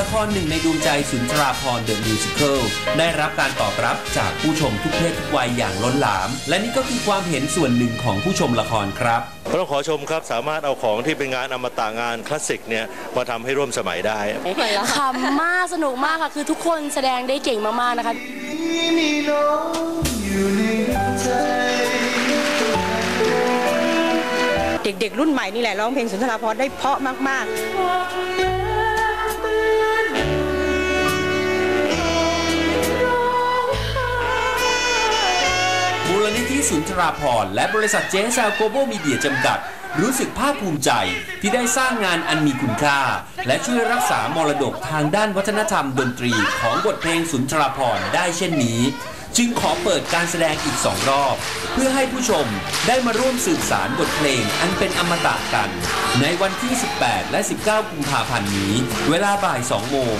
ละครหนึ่งในดวงใจสุนทราพรเดอะมิวสิคลได้รับการตอบรับจากผู้ชมทุกเพศทุกวัยอย่างล้นหลาม และนี่ก็คือความเห็นส่วนหนึ่งของผู้ชมละครครับต้องขอชมครับสามารถเอาของที่เป็นงานอมตะงานคลาสสิกเนี่ยมาทำให้ร่วมสมัยได้ ขำมากสนุกมากค่ะ คือทุกคนแสดงได้เก่งมาก ๆ นะคะ เด็กๆ รุ่นใหม่นี่แหละร้องเพลงสุนทราภรณ์ได้เพราะมาก ๆ ลนิธิสุนทราพรณ์และบริษัทเจสซาโกโบมีเดียจำกัด รู้สึกภาคภูมิใจที่ได้สร้างงานอันมีคุณค่า และช่วยรักษามรดกทางด้านวัฒนธรรมดนตรีของบทเพลงสุนทราพรณ์ได้เช่นนี้ จึงขอเปิดการแสดงอีกสองรอบ เพื่อให้ผู้ชมได้มาร่วมสืบสารบทเพลงอันเป็นอมตะกัน ในวันที่ 18 และ 19 กุมภาพันธ์นี้ เวลาบ่าย 2 โมง